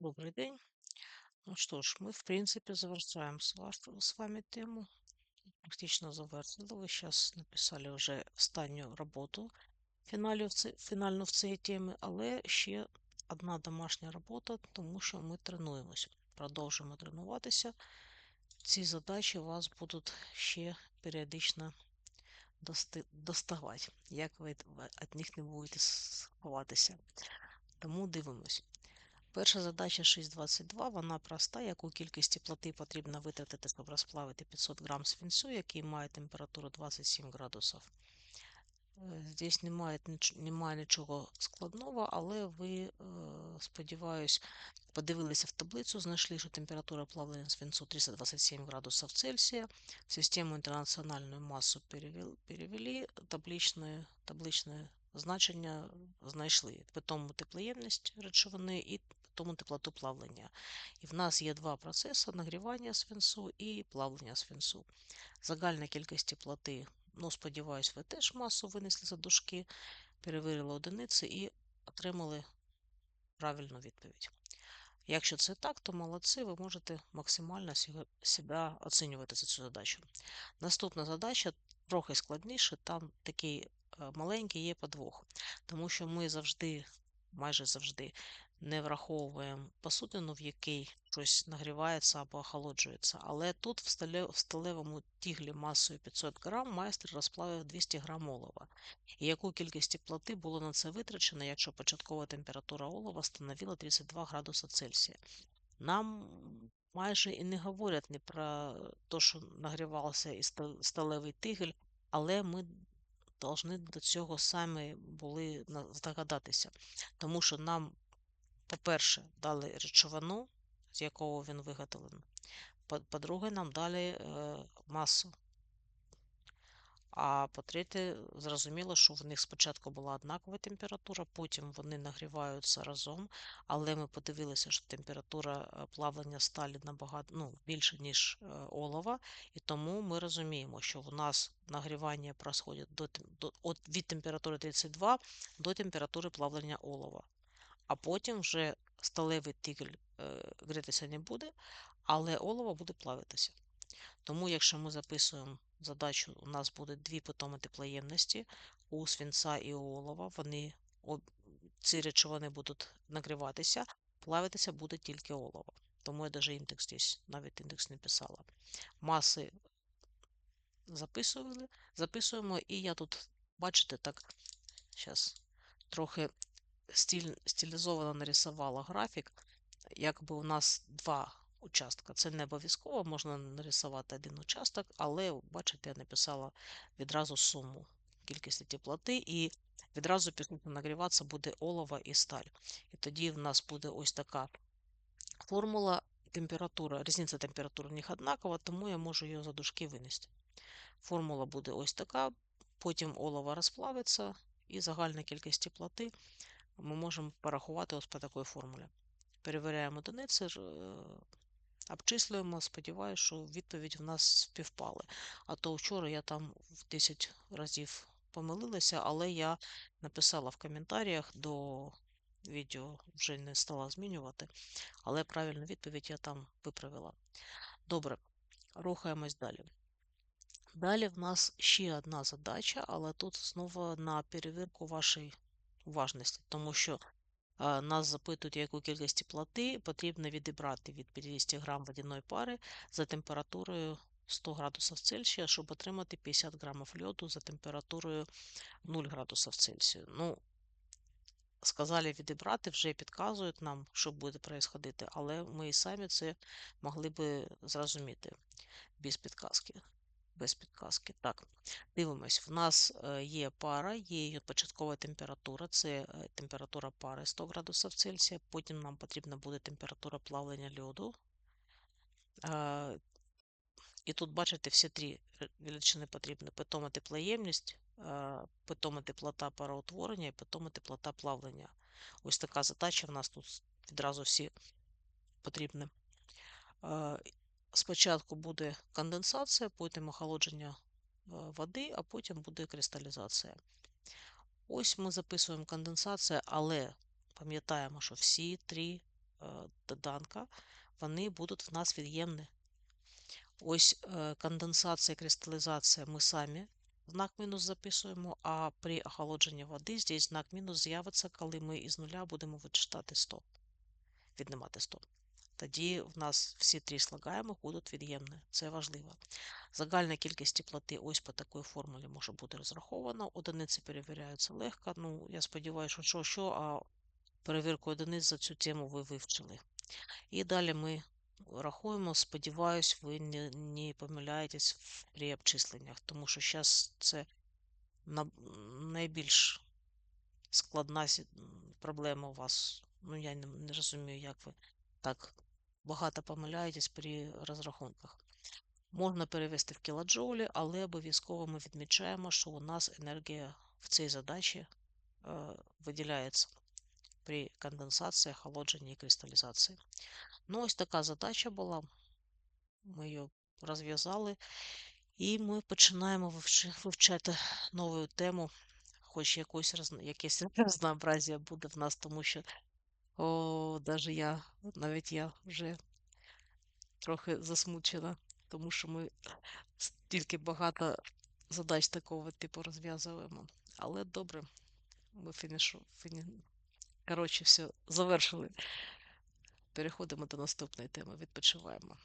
Добрый день. Ну что ж, мы, в принципе, завершаем с, вами тему. Практично завершили. Ви зараз написали вже останню роботу фінальну в цій темі, але ще одна домашня робота, тому що ми тренуємося. Продовжуємо тренуватися. Ці задачі вас будуть ще періодично доставати, як ви від них не будете сховатися. Тому дивимось. Перша задача 6.22, вона проста, яку кількість теплоти потрібно витратити, щоб розплавити 500 грам свинцю, який має температуру 27 градусів. Е, Здесь немає, немає нічого складного, але ви, е, сподіваюсь, подивилися в таблицю, знайшли, що температура плавлення свинцу 327 градусів Цельсія. Систему інтернаціональну масу перевели, табличне, табличне значення знайшли. Потім теплоємність речовини і тому теплоту плавлення. І в нас є два процеси: нагрівання свинцу і плавлення свинцу. Загальна кількість теплоти, ну, сподіваюсь, ви теж масу винесли за дужки, перевірили одиниці і отримали правильну відповідь. Якщо це так, то молодці, ви можете максимально себе оцінювати за цю задачу. Наступна задача трохи складніша, там такий е, маленький є подвох, тому що ми завжди, майже завжди, не враховуємо посудину, в якій щось нагрівається або охолоджується. Але тут в, сталевому тіглі масою 500 грам майстер розплавив 200 грам олова. І яку кількість теплоти було на це витрачено, якщо початкова температура олова становила 32 градуси Цельсія? Нам майже і не говорять не про те, що нагрівався і сталевий тигель, але ми повинні до цього самі були здогадатися. Тому що нам, по-перше, дали речовину, з якого він виготовлений. По- По-друге, нам дали е, масу. А по-третє, зрозуміло, що в них спочатку була однакова температура, потім вони нагріваються разом, але ми подивилися, що температура е, плавлення сталі набагато ну, більше, ніж е, олова, і тому ми розуміємо, що в нас нагрівання происходить до, до, від температури 32 до температури плавлення олова. А потім вже сталевий тигель е, грітися не буде, але олово буде плавитися. Тому, якщо ми записуємо задачу, у нас буде дві питоми теплоємності у свинця і олова. Вони ці речовини будуть нагріватися, плавитися буде тільки олово. Тому я навіть індекс здесь, навіть індекс не писала. Маси записували, записуємо, і я тут, бачите, так, зараз трохи стиль, стилізовано нарисувала графік. Якби у нас два участка. Це не обов'язково, можна нарисувати один участок, але, бачите, я написала відразу суму кількості теплоти, і відразу після нагріватися буде олово і сталь. І тоді в нас буде ось така формула. Температура, різниця температур у них однакова, тому я можу її за дужки винести. Формула буде ось така, потім олово розплавиться, і загальна кількість теплоти ми можемо порахувати ось по такій формулі. Перевіряємо одиниці, е, обчислюємо, сподіваюся, що відповідь в нас співпали. А то вчора я там в 10 разів помилилася, але я написала в коментарях до відео, вже не стала змінювати, але правильну відповідь я там виправила. Добре, рухаємось далі. Далі в нас ще одна задача, але тут знову на перевірку вашої уважності, тому що нас запитують, яку кількість теплоти потрібно відібрати від 50 грам водяної пари за температурою 100 градусів Цельсія, щоб отримати 50 грамів льоду за температурою 0 градусів Цельсію. Ну, сказали відібрати, вже підказують нам, що буде происходити, але ми і самі це могли би зрозуміти без підказки. Без підказки. Так, дивимось. В нас е, є пара, є її початкова температура, це е, температура пари 100 градусів Цельсія. Потім нам потрібна буде температура плавлення льоду. Е, І тут, бачите, всі три величини потрібні: питома теплоємність, питома теплота пароутворення і питома теплота плавлення. Ось така задача в нас тут відразу всі потрібні. Спочатку буде конденсація, потім охолодження е, води, а потім буде кристалізація. Ось ми записуємо конденсація, але пам'ятаємо, що всі три е, доданка, вони будуть в нас від'ємні. Ось е, конденсація, кристалізація ми самі знак мінус записуємо, а при охолодженні води здесь знак мінус з'явиться, коли ми із нуля будемо вичитати 100, віднімати 100. Тоді в нас всі три слагаємих будуть від'ємні. Це важливо. Загальна кількість теплоти ось по такій формулі може бути розрахована. Одиниці перевіряються легко. Ну, я сподіваюся, що що, що а перевірку одиниць за цю тему ви вивчили. І далі ми рахуємо, сподіваюсь, ви не, не помиляєтесь при обчисленнях, тому що зараз це на, найбільш складна проблема у вас. Ну, я не розумію, як ви так багато помиляєтесь при розрахунках. Можна перевести в кілоджоулі, але обов'язково ми відмічаємо, що у нас енергія в цій задачі е, виділяється при конденсації, охолодженні і кристалізації. Ну, ось така задача була. Ми її розв'язали, і ми починаємо вивчати нову тему, хоч якусь якесь разнообразія буде в нас, тому що о, даже я, навіть я вже трохи засмучена, тому що ми стільки багато задач такого типу розв'язуємо. Але добре, ми фінішу, фіні... Коротше, все, завершили. Переходимо до наступної теми. Відпочиваємо.